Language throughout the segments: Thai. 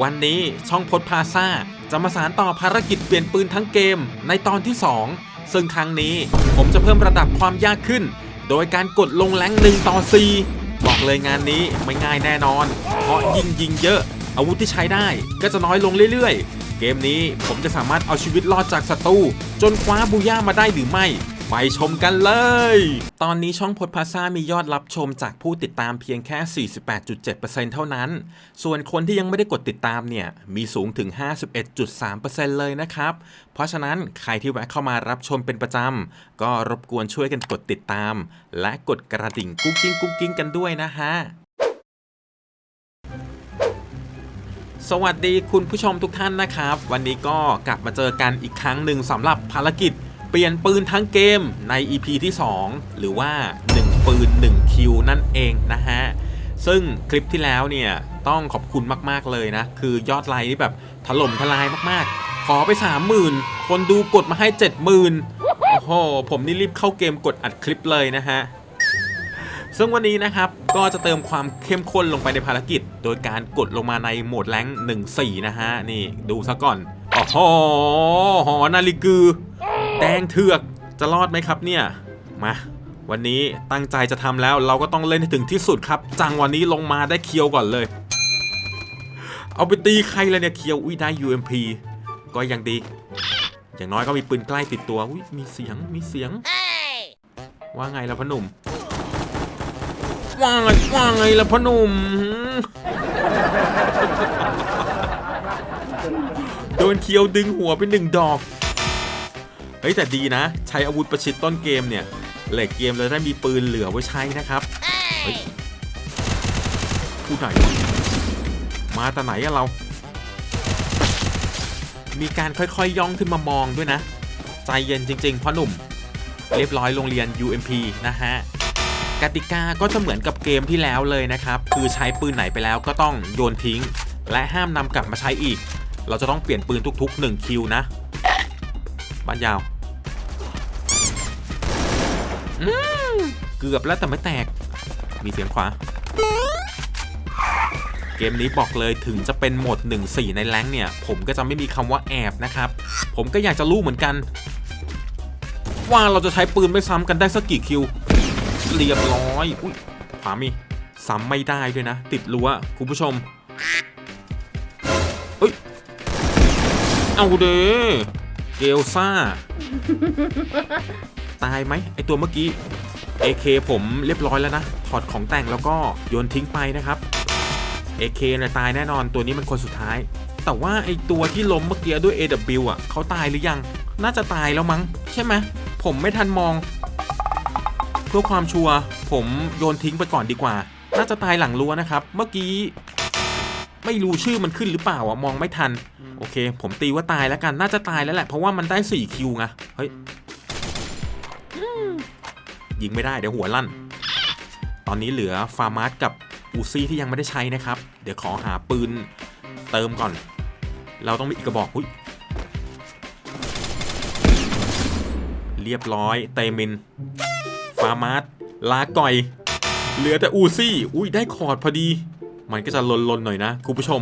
วันนี้ช่องพดพาซาจะมาสารต่อภารกิจเปลี่ยนปืนทั้งเกมในตอนที่ 2 ซึ่งครั้งนี้ผมจะเพิ่มระดับความยากขึ้น โดยการกดลงแรงหนึ่งต่อ 4 บอกเลยงานนี้ไม่ง่ายแน่นอน เพราะยิงยิงเยอะ อาวุธที่ใช้ได้ก็จะน้อยลงเรื่อยๆ เกมนี้ผมจะสามารถเอาชีวิตรอดจากศัตรูจนคว้าบูย่ามาได้หรือไม่ ไปชมกันเลย ตอนนี้ช่องพดพาซามียอดรับชมจากผู้ติดตามเพียงแค่ 48.7%เท่านั้น ส่วนคนที่ยังไม่ได้กดติดตามเนี่ย มีสูงถึง 51.3%เลยนะครับ เพราะฉะนั้นใครที่แวะเข้ามารับชมเป็นประจำ ก็รบกวนช่วยกันกดติดตาม และกดกระดิ่งกุ้งกิ้งกุ้งกิ้งกันด้วยนะฮะสวัสดีคุณผู้ชมทุกท่านนะครับ วันนี้ก็กลับมาเจอกันอีกครั้งหนึ่งสำหรับภารกิจ เปลี่ยนปืนทั้งเกมใน EP ที่ 2 หรือว่า 1 ปืน 1 คิวนั่นเองนะฮะ ซึ่งคลิปที่แล้วเนี่ย ต้องขอบคุณมากๆเลยนะ คือยอดไลค์นี่แบบถล่มทลายมากๆ ขอไป 30,000 คนดูกดมาให้ 70,000 โอ้โห ผมนี่รีบเข้าเกมกดอัดคลิปเลยนะฮะ ซึ่งวันนี้นะครับก็จะเติมความเข้มข้นลงไปในภารกิจ โดยการกดลงมาในโหมดแรง1-4 นะฮะ นี่ดูซะก่อนโอ้โหหอนาฬิกือ แดงเถือกจะรอดไหมครับเนี่ย มาวันนี้ตั้งใจจะทำแล้วเราก็ต้องเล่นให้ถึงที่สุดครับ จังวันนี้ลงมาได้เคียวก่อนเลย เอาไปตีใครเลยเนี่ยเคียวอุ้ยได้ UMP ก็ยังดี อย่างน้อยก็มีปืนใกล้ติดตัวอุ้ยมีเสียงมีเสียง ว่าไงล่ะพ่อหนุ่ม ว่าไงว่าไงล่ะพ่อหนุ่มโดนเคียวดึงหัวไปหนึ่งดอก เฮ้ยแต่ดีนะ ใช้อาวุธประชิดต้นเกมเนี่ยเหล็กเกมเลยได้มีปืนเหลือไว้ใช้นะครับเฮ้ยผู้ไหนมาแต่ไหนอะเรา มีการค่อยๆย่องขึ้นมามองด้วยนะ ใจเย็นจริงๆพ่อหนุ่ม เรียบร้อยโรงเรียน UMP นะฮะกติกาก็จะเหมือนกับเกมที่แล้วเลยนะครับ คือใช้ปืนไหนไปแล้วก็ต้องโยนทิ้ง และห้ามนำกลับมาใช้อีก เราจะต้องเปลี่ยนปืนทุกๆ 1 คิวนะ บ้านยาว เกือบแล้วแต่ไม่แตก มีเสียงขวา เกมนี้บอกเลยถึงจะเป็นโหมด 1-4 ในแรงเนี่ย ผมก็จะไม่มีคำว่าแอบนะครับ ผมก็อยากจะรู้เหมือนกัน ว่าเราจะใช้ปืนไม่ซ้ำกันได้สักกี่คิว เรียบร้อย อุ้ยขวามีซ้ำไม่ได้ด้วยนะ ติดรั้วคุณผู้ชมเอ้ย เอาเด้เกลซ่า ตายไหมไอตัวเมื่อกี้ AK ผมเรียบร้อยแล้วนะ ถอดของแต่งแล้วก็โยนทิ้งไปนะครับ AK นี่ยตายแน่นอนตัวนี้มันคนสุดท้าย แต่ว่าไอตัวที่ล้มเมื่อกี้ด้วย AW อะเขาตายหรือยัง น่าจะตายแล้วมั้ง ใช่ไหมผมไม่ทันมอง เพื่อความชัวร์ผมโยนทิ้งไปก่อนดีกว่า น่าจะตายหลังรั้วนะครับ เมื่อกี้ ไม่รู้ชื่อมันขึ้นหรือเปล่าอะมองไม่ทัน โอเค ผมตีว่าตายแล้วกันน่าจะตายแล้วแหละเพราะว่ามันได้4คิวไงเฮ้ย ยิงไม่ได้เดี๋ยวหัวลั่น ตอนนี้เหลือฟาร์มาสกับอูซี่ที่ยังไม่ได้ใช้นะครับ เดี๋ยวขอหาปืนเติมก่อน เราต้องมีอีกกระบอกอุ้ยเรียบร้อยเตมิน ฟาร์มาสลาก่อย เหลือแต่อูซี่ อุ้ยได้คอร์ดพอดี มันก็จะลนๆหน่อยนะ คุณผู้ชม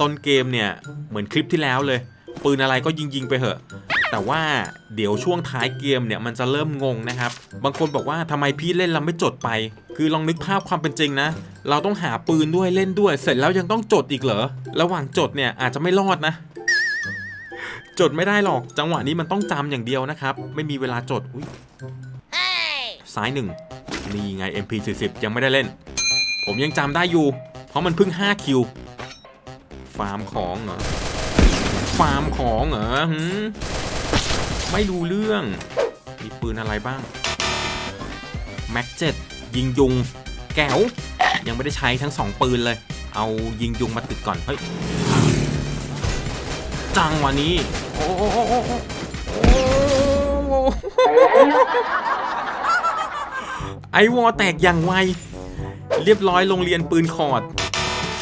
ต้นเกมเนี่ย เหมือนคลิปที่แล้วเลย ปืนอะไรก็ยิงๆไปเหอะ แต่ว่าเดี๋ยวช่วงท้ายเกมเนี่ยมันจะเริ่มงงนะครับ บางคนบอกว่าทำไมพี่เล่นแล้วไม่จดไป คือลองนึกภาพความเป็นจริงนะ เราต้องหาปืนด้วยเล่นด้วย เสร็จแล้วยังต้องจดอีกเหรอ ระหว่างจดเนี่ยอาจจะไม่รอดนะ จดไม่ได้หรอก จังหวะนี้มันต้องจำอย่างเดียวนะครับ ไม่มีเวลาจด อุ๊ยซ้ายหนึ่งนี่ไง MP40 ยังไม่ได้เล่น ผมยังจำได้อยู่ เพราะมันเพิ่ง5คิว ฟาร์มของเหรอ ฟาร์มของเหรอ ไม่รู้เรื่อง มีปืนอะไรบ้าง แม็กเจ็ดยิงยุง แก้ว ยังไม่ได้ใช้ทั้งสองปืนเลย เอายิงยุงมาติดก่อน เฮ้ย จังวันนี้ โอ้โอ้โอ้โอ้ไอวอแตกอย่างไว เรียบร้อยโรงเรียนปืนคอร์ด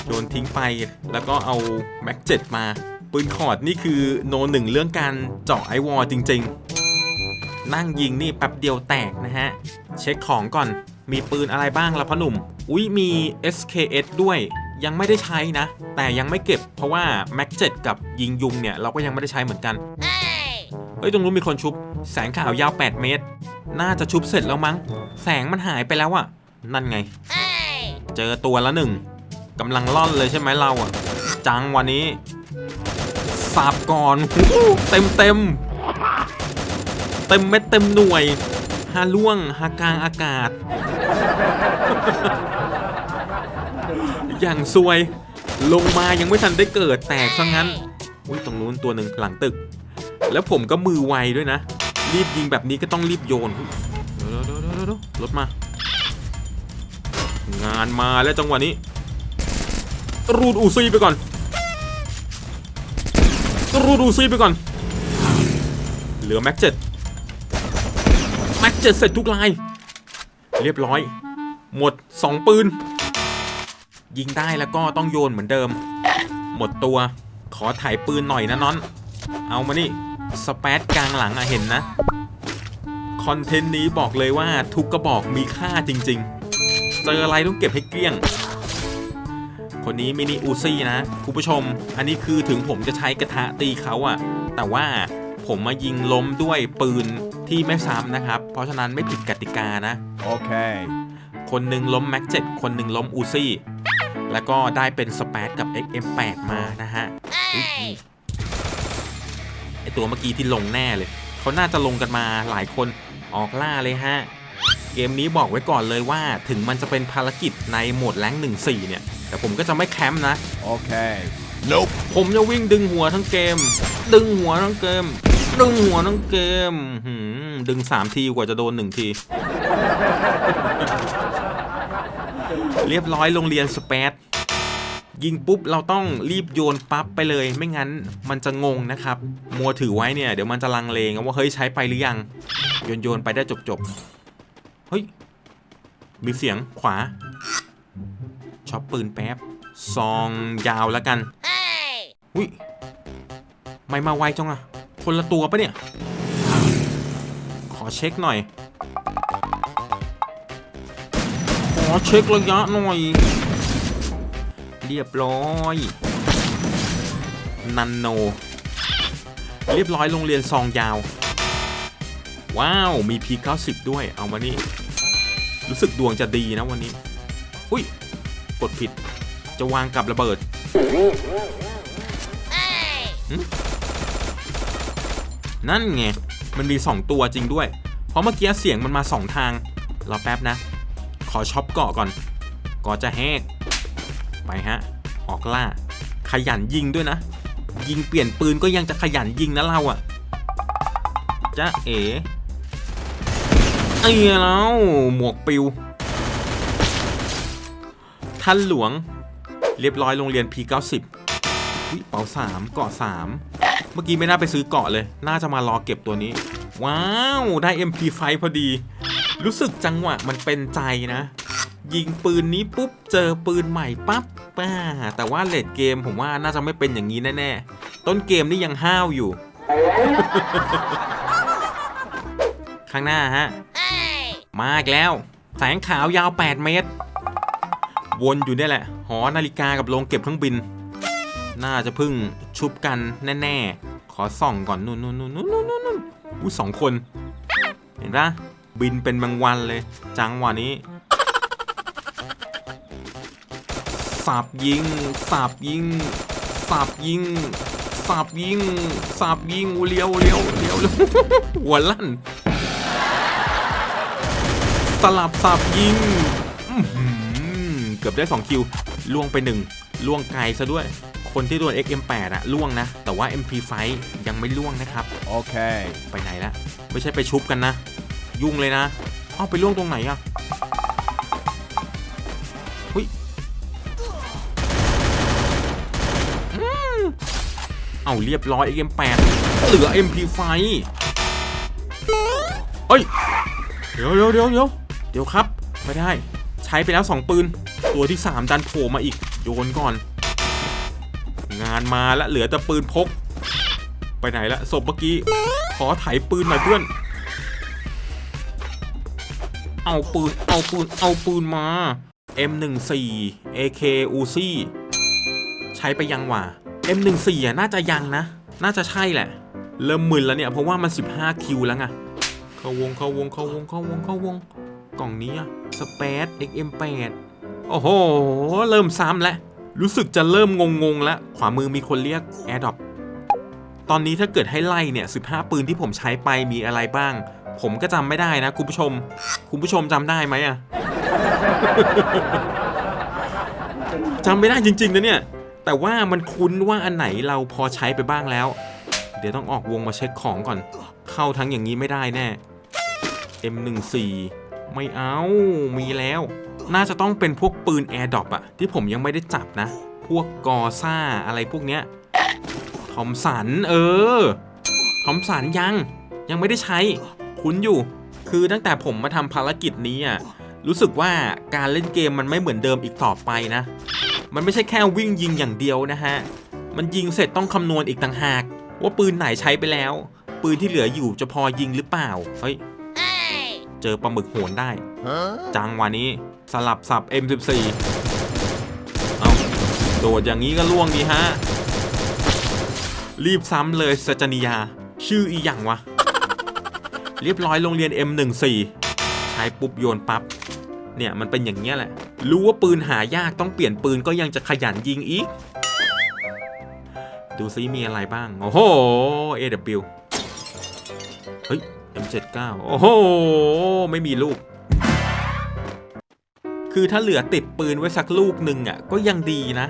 โดนทิ้งไป แล้วก็เอาแม็กเจ็ดมา ปืนคอร์ดนี่คือโนหนึ่งเรื่องการเจาะไอวอลจริง ๆ นั่งยิงนี่แป๊บเดียวแตกนะฮะ เช็คของก่อน มีปืนอะไรบ้างล่ะพ่อหนุ่ม อุ้ยมี SKS ด้วยยังไม่ได้ใช้นะ แต่ยังไม่เก็บเพราะว่าแม็กเจ็กับยิงยุงเนี่ยเราก็ยังไม่ได้ใช้เหมือนกัน เฮ้ย ตรงนู้นมีคนชุบ แสงขาวยาว 8 เมตร น่าจะชุบเสร็จแล้วมั้ง แสงมันหายไปแล้วอะนั่นไง เจอตัวละหนึ่งกำลังล่อนเลยใช่ไหมเราอะจังวันนี้ สับก่อนหูเต็มเต็มเต็มเม็ดเต็มหน่วยฮาล่วงฮากลางอากาศ อย่างซวย ลงมายังไม่ทันได้เกิดแตกซะงั้นอุ้ยตรงนู้นตัวหนึ่งหลังตึก แล้วผมก็มือไวด้วยนะ รีบยิงแบบนี้ก็ต้องรีบโยนรถมา งานมาแล้วจังหวะนี้ รูดอูซี่ไปก่อน รูดูซีไปก่อน เหลือแม็กเจ็ดแม็กเจ็ดเสร็จทุกลาย เรียบร้อย หมด 2 ปืน ยิงได้แล้วก็ต้องโยนเหมือนเดิม หมดตัว ขอถ่ายปืนหน่อยนะน้อน เอามานี่ สเปซกลางหลังอะเห็นนะ คอนเทนต์นี้บอกเลยว่าทุกกระบอกมีค่าจริง ๆ เจออะไรต้องเก็บให้เกลี้ยง คนนี้มินิอูซี่นะคุณผู้ชม อันนี้คือถึงผมจะใช้กระทะตีเขาอะแต่ว่าผมมายิงล้มด้วยปืนที่ไม่ซ้ำนะครับ เพราะฉะนั้นไม่ผิดกติกานะ Okay. คนหนึ่งล้มแม็กเจ็คนหนึ่งล้มอูซี่ แล้วก็ได้เป็นสเปซกับ XM8 มานะฮะอุ๊ยนี่ไอตัวเมื่อกี้ที่ลงแน่เลย เขาน่าจะลงกันมาหลายคนออกล่าเลยฮะ เกมนี้บอกไว้ก่อนเลยว่าถึงมันจะเป็นภารกิจในโหมดแรงค์1-4 เนี่ย แต่ผมก็จะไม่แคมป์นะ Okay. Nope. ผมจะวิ่งดึงหัวทั้งเกม ดึงหัวทั้งเกม ดึงหัวทั้งเกมหืมดึงสามทีกว่าจะโดนหนึ่งที เรียบร้อยโรงเรียนสเปซยิงปุ๊บเราต้องรีบโยนปั๊บไปเลย ไม่งั้นมันจะงงนะครับ มัวถือไว้เนี่ย เดี๋ยวมันจะลังเลงว่าเฮ้ยใช้ไปหรือยัง โยนโยนไปได้จบจบๆ เฮ้ย มีเสียงขวาช็อปปืนแป๊บ ซองยาวแล้วกันอุ้ยไม่มาไวจังอะคนละตัวปะเนี่ย ขอเช็คหน่อย ขอเช็คระยะหน่อย เรียบร้อยนันโน เรียบร้อยโรงเรียนซองยาว ว้าว มี P90 ด้วย เอามานี่ รู้สึกดวงจะดีนะวันนี้ อุ้ย กดผิด จะวางกับระเบิดนั่นไง มันมี2ตัวจริงด้วย เพราะเมื่อกี้เสียงมันมา2ทาง รอแป๊บนะ ขอช็อปเกาะก่อนก่อจะแหก ไปฮะ ออกล่า ขยันยิงด้วยนะ ยิงเปลี่ยนปืนก็ยังจะขยันยิงนะเราอะจ้าเอ๋ไอ้แล้วหมวกปิว ท่านหลวง เรียบร้อยโรงเรียน P90 อุ๊ยเป๋าสามเกาะสามเมื่อกี้ไม่น่าไปซื้อเกาะเลย น่าจะมารอเก็บตัวนี้ ว้าว ได้ MP5 พอดี รู้สึกจังหวะมันเป็นใจนะ ยิงปืนนี้ปุ๊บ เจอปืนใหม่ปั๊บป้า แต่ว่าเลดเกมผมว่าน่าจะไม่เป็นอย่างนี้แน่ ๆ ต้นเกมนี่ยังห้าวอยู่ ข้างหน้าฮะ มาอีกแล้ว แสงขาวยาว 8 เมตร วนอยู่นี่แหละ หอนาฬิกากับโรงเก็บเครื่องบิน น่าจะพึ่งชุบกันแน่ ๆ ขอส่องก่อนนู่นนู่นนู่นนู่นนู่นนู่นอู้สองคน เห็นปะบินเป็นบางวันเลย จังหวะนี้สับยิงสับยิงสับยิงสับยิงสับยิงวูเลียวเลี้ยวเลี้ยวเลี้ยวหัวลั่น สลับสับยิงอื้อหือเกือบได้ 2 คิว ล่วงไป 1 ล่วงไกลซะด้วย คนที่โดน XM8 อะล่วงนะ แต่ว่า MP5 ยังไม่ล่วงนะครับ Okay. ไปไหนละ ไม่ใช่ไปชุบกันนะ ยุ่งเลยนะ เอาไปล่วงตรงไหนอะหุยอืมเอาเรียบร้อย XM8 เหลือ MP5 เฮ้ย เดี๋ยวเดี๋ยวเดี๋ยวเดี๋ยวเดี๋ยวครับ ไม่ได้ ใช้ไปแล้ว 2 ปืน ตัวที่ 3 ดันโผล่มาอีก โยนก่อน งานมาแล้วเหลือแต่ปืนพก ไปไหนละศพเมื่อกี้ ขอไถปืนหน่อยเพื่อน เอาปืน เอาปืน เอาปืนมา M14 AK Uzi ใช้ไปยังวะ M14 อะน่าจะยังนะ น่าจะใช่แหละ เริ่มมึนแล้วเนี่ย เพราะว่ามัน 15 คิวแล้วไงเข้าวงเข้าวงเข้าวงเข้าวงเข้าวง กล่องนี้อะสเปซ XM8 โอ้โห เริ่มซ้ำแล้ว รู้สึกจะเริ่มงงๆ แล้ว ขวามือมีคนเรียก AirDrop ตอนนี้ถ้าเกิดให้ไล่เนี่ย 15 ปืนที่ผมใช้ไปมีอะไรบ้าง ผมก็จำไม่ได้นะ คุณผู้ชม คุณผู้ชมจำได้ไหมอะจำไม่ได้จริงๆนะเนี่ย แต่ว่ามันคุ้นว่าอันไหนเราพอใช้ไปบ้างแล้ว เดี๋ยวต้องออกวงมาเช็คของก่อน เข้าทั้งอย่างนี้ไม่ได้แน่ M14 ไม่เอามีแล้ว น่าจะต้องเป็นพวกปืน Air d r o p อะที่ผมยังไม่ได้จับนะ พวกกอซ่าอะไรพวกเนี้ยทอมสันเออทอมสันยังยังไม่ได้ใช้ คุ้นอยู่ คือตั้งแต่ผมมาทำภารกิจนี้อะรู้สึกว่าการเล่นเกมมันไม่เหมือนเดิมอีกต่อไปนะ มันไม่ใช่แค่วิ่งยิงอย่างเดียวนะฮะ มันยิงเสร็จต้องคำนวณอีกต่างหาก ว่าปืนไหนใช้ไปแล้ว ปืนที่เหลืออยู่จะพอยิงหรือเปล่า เฮ้ย จอปลาหมึกโหนได้ จังหวะนี้สลับสับ M14 เอาโดดอย่างนี้ก็ล่วงดีฮะ รีบซ้ำเลยสัจนิยา ชื่ออีหยังวะ เรียบร้อยโรงเรียน M14 ใช้ปุ๊บโยนปับ๊บเนี่ยมันเป็นอย่างเงี้ยแหละ รู้ว่าปืนหายากต้องเปลี่ยนปืนก็ยังจะขยันยิงอีก ดูซิมีอะไรบ้าง โอ้โห AW เฮ้ย M79 โอ้โห ไม่มีลูก คือถ้าเหลือติดปืนไว้สักลูกหนึ่งอะ ก็ยังดีนะ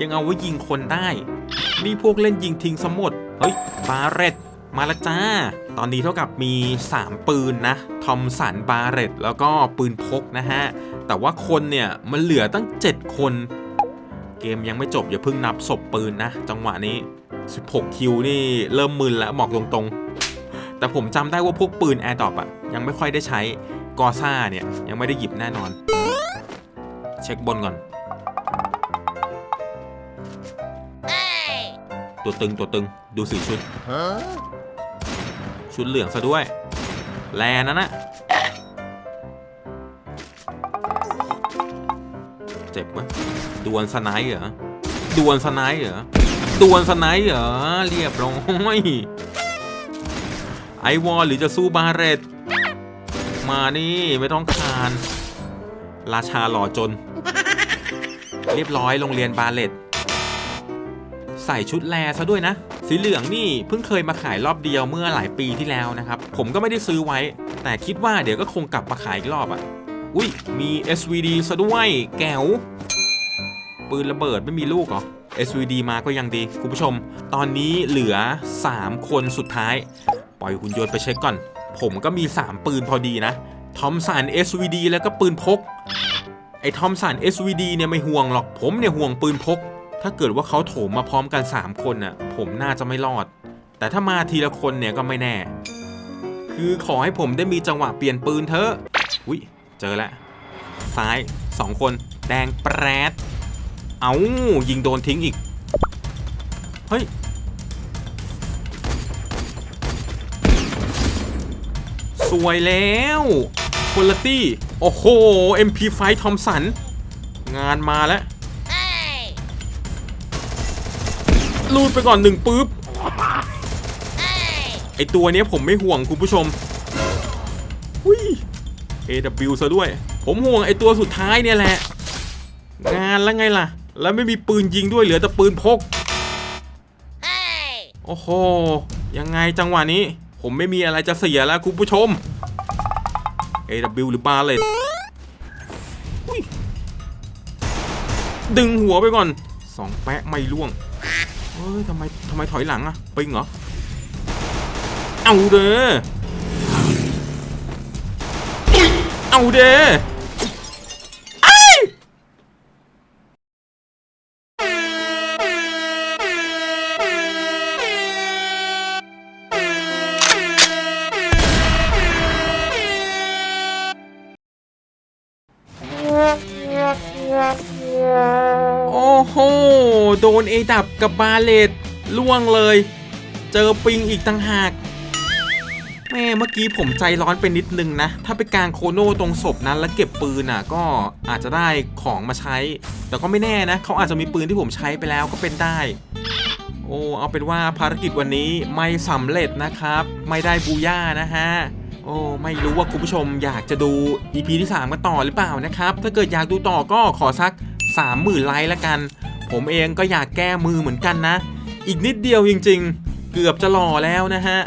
ยังเอาไว้ยิงคนได้ นี่พวกเล่นยิงทิ้งสมด เฮ้ย บาเรตมาละจ้า ตอนนี้เท่ากับมี 3 ปืนนะ ทอมสันบาเรตแล้วก็ปืนพกนะฮะ แต่ว่าคนเนี่ย มันเหลือตั้ง 7 คน เกมยังไม่จบอย่าเพิ่งนับศพปืนนะ จังหวะนี้ 16 คิวนี่เริ่มมึนแล้วบอกตรงๆ แต่ผมจำได้ว่าพวกปืนแอร์ดรอปอะยังไม่ค่อยได้ใช้กอซ่าเนี่ย ยังไม่ได้หยิบแน่นอน เช็คบนก่อน ตัวตึงตัวตึงดูสีชุด ชุดเหลืองซะด้วย แลนั่นนะเจ็บวะดวลสไนด์เหรอดวลสไนด์เหรอดวลสไนด์เหรอ เรียบร้อย ไอวอลหรือจะสู้บาเรตมานี่ไม่ต้องคาน ราชาหล่อจน เรียบร้อยโรงเรียนบาเลตใส่ชุดแลซะด้วยนะ สีเหลืองนี่เพิ่งเคยมาขายรอบเดียวเมื่อหลายปีที่แล้วนะครับ ผมก็ไม่ได้ซื้อไว้ แต่คิดว่าเดี๋ยวก็คงกลับมาขายอีกรอบอะ่ะ อุ้ยมี SVD ซะด้วยแก้วปืนระเบิดไม่มีลูกเหรอ SVD มาก็ยังดี คุณผู้ชม ตอนนี้เหลือ 3 คนสุดท้าย ปล่อยหุ่นยนต์ไปเช็คก่อน ผมก็มี 3 ปืนพอดีนะทอมสัน SVD แล้วก็ปืนพก ไอ้ทอมสัน SVD เนี่ยไม่ห่วงหรอก ผมเนี่ยห่วงปืนพก ถ้าเกิดว่าเขาโถมมาพร้อมกัน 3 คนน่ะ ผมน่าจะไม่รอด แต่ถ้ามาทีละคนเนี่ยก็ไม่แน่ คือขอให้ผมได้มีจังหวะเปลี่ยนปืนเถอะ อุ้ยเจอแล้วซ้าย 2 คน แดงแปรดเอายิงโดนทิ้งอีก เฮ้ย สวยแล้วคุณลตี้โอ้โห MP5 ทอมสัน งานมาแล้วลูดไปก่อนหนึ่งปุ๊บไอตัวเนี้ยผมไม่ห่วงคุณผู้ชมหุย AW ซะด้วย ผมห่วงไอตัวสุดท้ายเนี่ยแหละ งานแล้วไงล่ะ แล้วไม่มีปืนยิงด้วยเหลือแต่ปืนพกโอ้โห ยังไงจังหวะนี้ ผมไม่มีอะไรจะเสียแล้วคุณผู้ชม AW หรือบาเลตอุ๊ยดึงหัวไปก่อนสองแปะไม่ล่วงเฮ้ยทำไมทำไมถอยหลังอะปิงเหรอ เอาเด้อเอาเด้อ โดนเอดับกับบาเลตล่วงเลย เจอปิงอีกต่างหาก แม่เมื่อกี้ผมใจร้อนไปนิดนึงนะ ถ้าไปกางโคโน่ตรงศพนั้นแล้วเก็บปืนอะ ก็อาจจะได้ของมาใช้ แต่ก็ไม่แน่นะ เขาอาจจะมีปืนที่ผมใช้ไปแล้วก็เป็นได้ โอ้เอาเป็นว่าภารกิจวันนี้ไม่สำเร็จนะครับ ไม่ได้บูย่านะฮะโอ้ไม่รู้ว่าคุณผู้ชมอยากจะดู EP ที่ 3 กันต่อหรือเปล่านะครับ ถ้าเกิดอยากดูต่อก็ขอสัก 30,000 ไลค์ละกัน ผมเองก็อยากแก้มือเหมือนกันนะ อีกนิดเดียวจริงๆ เกือบจะหล่อแล้วนะฮะ